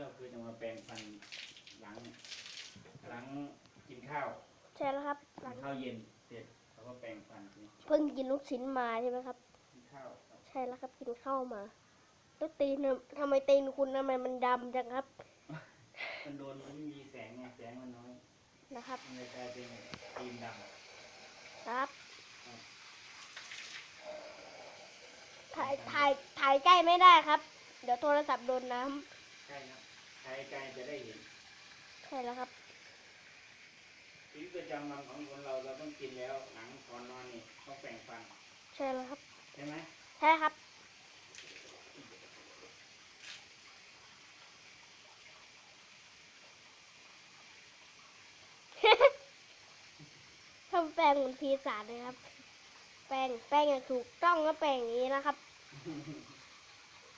เราคือจะมาแปรงฟันหลังหลังกินข้าวใช่แล้วครับหกิลันงข้าวเย็นเสร็จเราก็แปรงฟันทีนี้เพิ่งกินลูกชิ้นมาใช่ไหมครับ กินข้าวครับใช่แล้วครับกินข้าวมาแล้วตีนน่ะทำไมตีนคุณทำไมมันดำจังครับมันโดนมันไม่มีแสงไงแสงมันน้อยนะครับ มันเลยกลายเป็นตีนดครับถ่ายถ่ายถ่ายใกล้ไม่ได้ครับ เดี๋ยวโทรศัพท์โดนน้ำำใช่ครับ ใช้ไกลจะได้เห็นใช่แล้วครับ ชีวิตประจำวันของคนเราเราต้องกินแล้วหลังก่อนนอนนี่ต้องแปรงฟันใช่แล้วครับ ใช่ไหมใช่ครับ ทำแป้งเหมือนพีศาจเลยครับ แป้งแป้งอย่างถูกต้องก็แป้งอย่างนี้นะครับ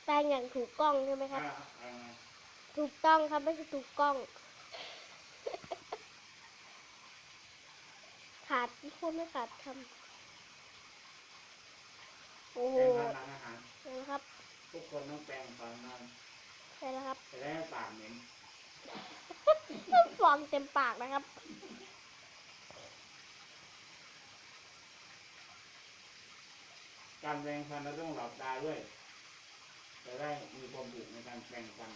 แป้งอย่างถูกกล้องใช่ไหมครับ อ่าอ่า ถูกต้องครับไม่ใช่ถูกกล้อง ขาดพูดไม่ขาดคำโอ้โหแปรงฟันหลังอาหารใช่แล้วครับทุกคนต้องแปรงฟันนอนใช่แล้วครับจะได้ไม่ปากเหม็นฟองเต็มปากนะครับ การแปรงฟันเราต้องหลับตาด้วยจะได้มีความสุขในการแปรงฟัน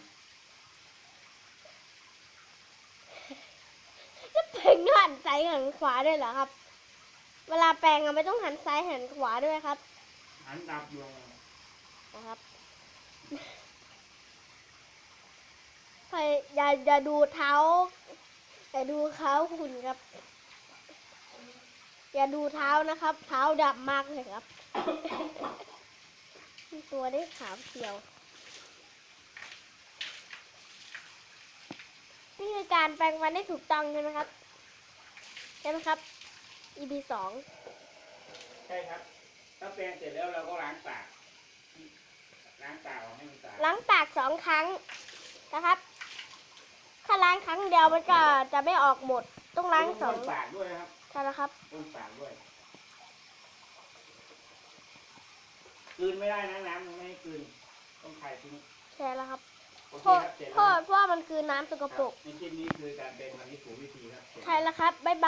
จะแปร งหันซ้ายหันขวาด้วยเหรอครับ เวลาแปรงอะไม่ต้องหันซ้ายหันขวาด้วยครับ หันดับดวงนะครับพยอย่าอย่าดูเท้าอย่าดูเท้าคุณครับ อย่าดูเท้านะครับ เท้าดำมากเลยครับ ตัวได้ขาวเขียว นี่คือการแปรงฟันได้ถูกต้องใช่ไหมครับใช่ไหมครับ EP สองใช่ครับ ถ้าแปรงเสร็จแล้วเราก็ล้างปาก ล้างปากออกให้มันสะอาดล้างปากสองครั้งนะครับ ถ้าล้างครั้งเดียวมันก็จะไม่ออกหมด ต้องล้างสองบ้วนปากด้วยนะครับใช่แล้วครับ บ้วนปากด้วยกลืนไม่ได้นะน้ำมันไม่ให้กลืนต้องคายทิ้งใช่แล้วครับโอเคเพราะครับเสร็จเพแล้วราะนะเพราะว่ามันคือน้ำสกปรกในคลิปนี้คือการเป็นวันนี้ถูกวิธีครับใช่แล้วครับบ๊ายบาย